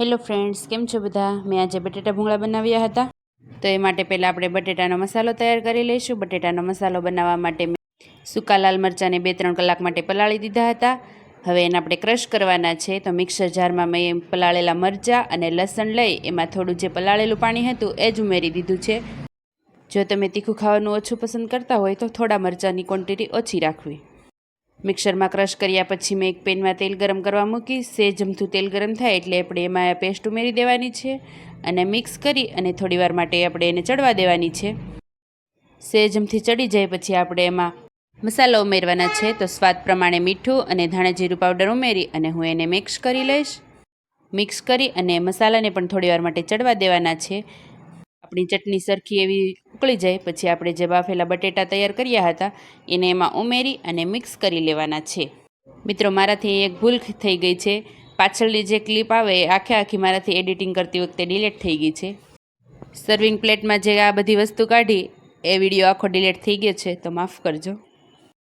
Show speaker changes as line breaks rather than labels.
Hello friends, કેમ છો બધા? મેં આજે બટેટા ભૂંગળા બનાવ્યા હતા. તો એ માટે પહેલાં આપણે બટેટાનો મસાલો તૈયાર કરી લઈશું. બટેટાનો મસાલો બનાવવા માટે મેં સૂકા લાલ મરચાંને બે ત્રણ કલાક માટે પલાળી દીધા હતા. હવે એને આપણે ક્રશ કરવાના છે. તો મિક્સર જારમાં મેં પલાળેલા મરચાં અને લસણ લઈ એમાં થોડું જે પલાળેલું પાણી હતું એ જ ઉમેરી દીધું છે. જો તમે તીખું ખાવાનું ઓછું પસંદ કરતા હોય તો થોડા મરચાંની ક્વોન્ટિટી ઓછી રાખવી. મિક્સરમાં ક્રશ કર્યા પછી મેં એક પેનમાં તેલ ગરમ કરવા મૂકી, સેજ જમથું તેલ ગરમ થાય એટલે આપણે એમાં પેસ્ટ ઉમેરી દેવાની છે અને મિક્સ કરી અને થોડીવાર માટે આપણે એને ચડવા દેવાની છે. સેજમથી ચડી જાય પછી આપણે એમાં મસાલા ઉમેરવાના છે, તો સ્વાદ પ્રમાણે મીઠું અને ધાણા જીરું પાવડર ઉમેરી અને હું એને મિક્સ કરી લઈશ. મિક્સ કરી અને મસાલાને પણ થોડીવાર માટે ચડવા દેવાના છે. આપણી ચટણી સરખી એવી ઉકળી જાય. પછી આપણે જે બાફેલા બટેટા તૈયાર કર્યા હતા, એને એમાં ઉમેરી અને મિક્સ કરી લેવાના છે. મિત્રો, મારાથી એક ભૂલ થઈ ગઈ છે. પાછળની જે ક્લિપ આવે, એ આખે આખી મારાથી એડિટિંગ કરતી વખતે ડિલીટ થઈ ગઈ છે. સર્વિંગ પ્લેટમાં જે આ બધી વસ્તુ કાઢી, એ વીડિયો આખો ડિલીટ થઈ ગયો છે. તો માફ કરજો.